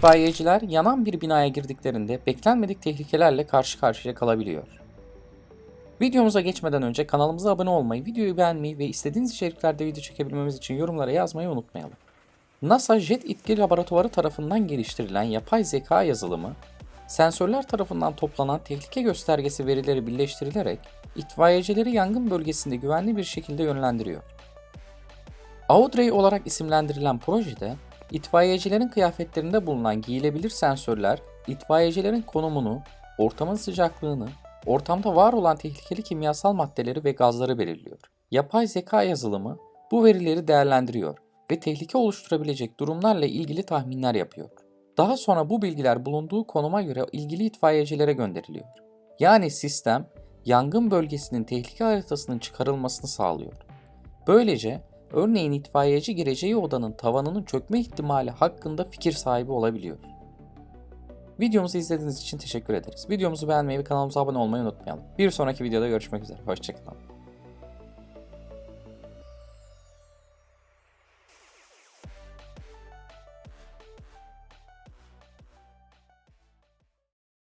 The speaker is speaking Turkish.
İtfaiyeciler yanan bir binaya girdiklerinde beklenmedik tehlikelerle karşı karşıya kalabiliyor. Videomuza geçmeden önce kanalımıza abone olmayı, videoyu beğenmeyi ve istediğiniz içeriklerde video çekebilmemiz için yorumlara yazmayı unutmayalım. NASA Jet İtki Laboratuvarı tarafından geliştirilen yapay zeka yazılımı, sensörler tarafından toplanan tehlike göstergesi verileri birleştirilerek itfaiyecileri yangın bölgesinde güvenli bir şekilde yönlendiriyor. Audrey olarak isimlendirilen projede itfaiyecilerin kıyafetlerinde bulunan giyilebilir sensörler itfaiyecilerin konumunu, ortamın sıcaklığını, ortamda var olan tehlikeli kimyasal maddeleri ve gazları belirliyor. Yapay zeka yazılımı bu verileri değerlendiriyor ve tehlike oluşturabilecek durumlarla ilgili tahminler yapıyor. Daha sonra bu bilgiler bulunduğu konuma göre ilgili itfaiyecilere gönderiliyor. Yani sistem yangın bölgesinin tehlike haritasının çıkarılmasını sağlıyor. Böylece örneğin itfaiyeci gireceği odanın tavanının çökme ihtimali hakkında fikir sahibi olabiliyor. Videomuzu izlediğiniz için teşekkür ederiz. Videomuzu beğenmeyi ve kanalımıza abone olmayı unutmayalım. Bir sonraki videoda görüşmek üzere. Hoşçakalın.